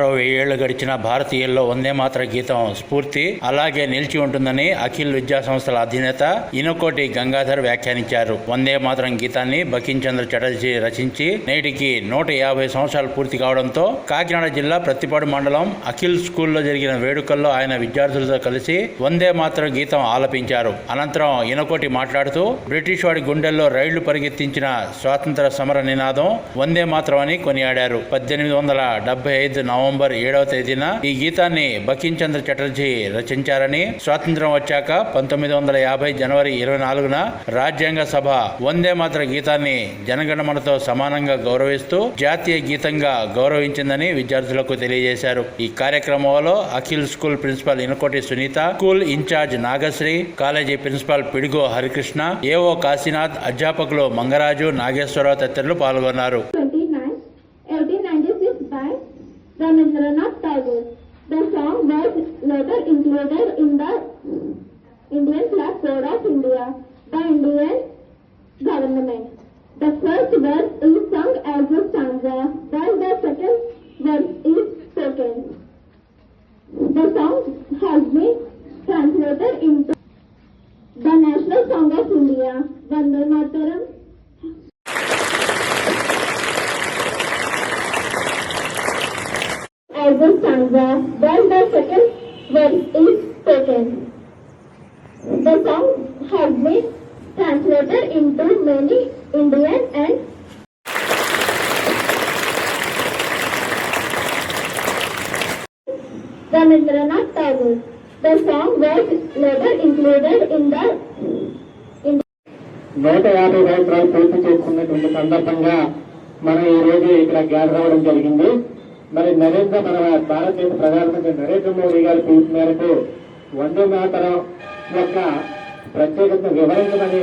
మరో వెయ్యేళ్ళు గడిచిన భారతీయుల్లో వందే మాత్ర గీతం స్ఫూర్తి. అలాగే నిలిచి ఉంటుందని అఖిల్ విద్యా సంస్థల అధినేత ఇనుకోటి గంగాధర్ వ్యాఖ్యానించారు. వందే మాత్రం గీతాన్ని బకించంద్ర చటర్జీ రచించి నేటికి నూట యాభై సంవత్సరాలు పూర్తి కావడంతో కాకినాడ జిల్లా ప్రత్తిపాడు మండలం అఖిల్ స్కూల్లో జరిగిన వేడుకల్లో ఆయన విద్యార్థులతో కలిసి వందే మాత్రం గీతం ఆలపించారు. అనంతరం ఇనకోటి మాట్లాడుతూ బ్రిటిష్ వాడి గుండెల్లో రైళ్ళు పరిగెత్తించిన స్వాతంత్ర సమర నినాదం వందే మాత్రం అని కొనియాడారు. పద్దెనిమిది వందల డెబ్బై ఐదు నవంబర్ నవంబర్ ఏడవ తేదీన ఈ గీతాన్ని బకించంద్ర చటర్జీ రచించారని స్వాతంత్ర్యం వచ్చాక పంతొమ్మిది వందల యాభై జనవరి ఇరవై నాలుగున రాజ్యాంగ సభ వందే మాత్ర గీతాన్ని జనగణమనతో సమానంగా గౌరవిస్తూ జాతీయ గీతంగా గౌరవించిందని విద్యార్థులకు తెలియజేశారు. ఈ కార్యక్రమంలో Akhil school principal Inakoti Sunitha school incharge Nagasri college principal Pidigo Harikrishna AO Kashinath అధ్యాపకులు మంగరాజు నాగేశ్వరరావు తదితరులు పాల్గొన్నారు. 29, 1896 by Rabindranath Tagore. The song was later included in the Indian Flag Code of India by Indian government. The first verse is sung as a stanza, while the second verse is spoken. The song has been translated into the national song of India, Vande present stanza while the second verse is spoken. The song has been translated into many Indian and Ramindranath Tagore. The song was later included in the నూట యాభై సంవత్సరాలు పూర్తి చేసుకున్నటువంటి సందర్భంగా మనం ఈ రోజు ఇక్కడ గ్యాదర్ అవ్వడం జరిగింది మరి నరేంద్ర మన భారతదేశ ప్రధానమంత్రి నరేంద్ర మోడీ గారి పిలుపు మేరకు వందే మాతరం యొక్క ప్రత్యేకతను వివరించమని